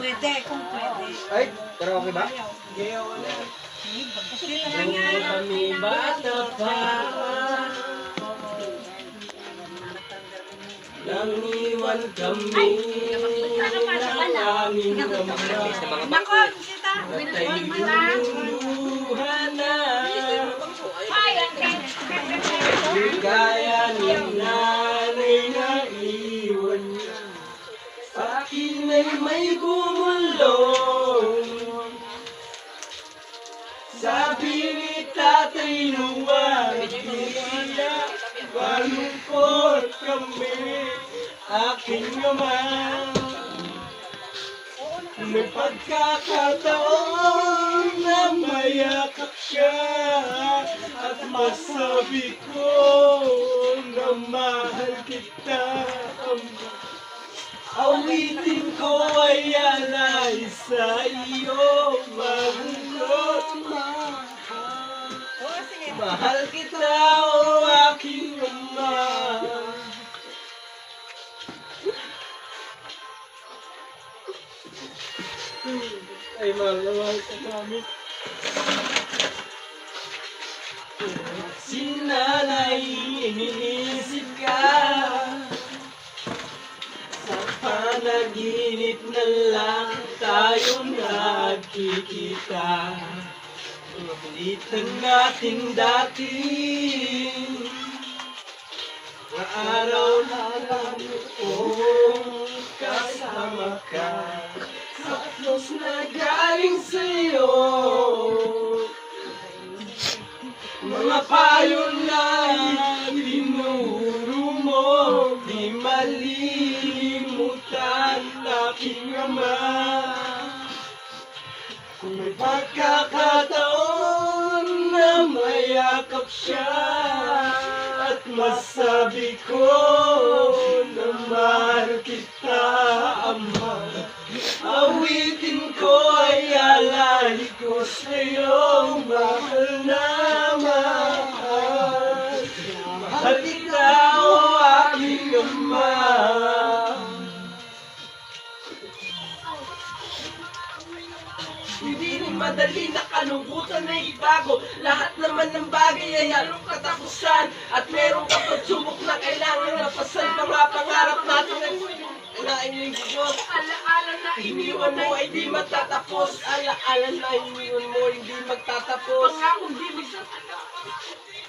Pwede, kung pwede. Ay, karaoke ba? Yan. Kami bata pa Nang iwan kami ng aming ama Nako, sita. At ay luluhan na may bumulong Sabi ni tatay luwag Niya Malungkot kami Aking naman may pagkakataon na mayakap siya At masabi ko na mahal kita Awitin ko ay alay sa iyo Mahal. Mahal kita o aking ama. Ay mahal na mahal ka namin. Si nanay, iniisip ka panaginip na lang tayo nagkikita Ulitan natin dati. Araw na lang ko kasama ka. Sa atmos na galing sa'yo. Mga payo na tinuro aking ama Kung may pagkakataon na mayakap siya At masabi ko na mahal kita, Ama Awitin ko ay alay ko sa'yo Mahal na Hindi rin madali na kalungkutan na ibago. Lahat naman ng bagay ay halong katapusan At meron ka pagsubok na kailangan napasan Mga pangarap natin. Ay Alain mo Diyos. Alaala na iniwan mo ay di matatapos. Alaala na iniwan mo hindi magtatapos. Pangakong di magtatapos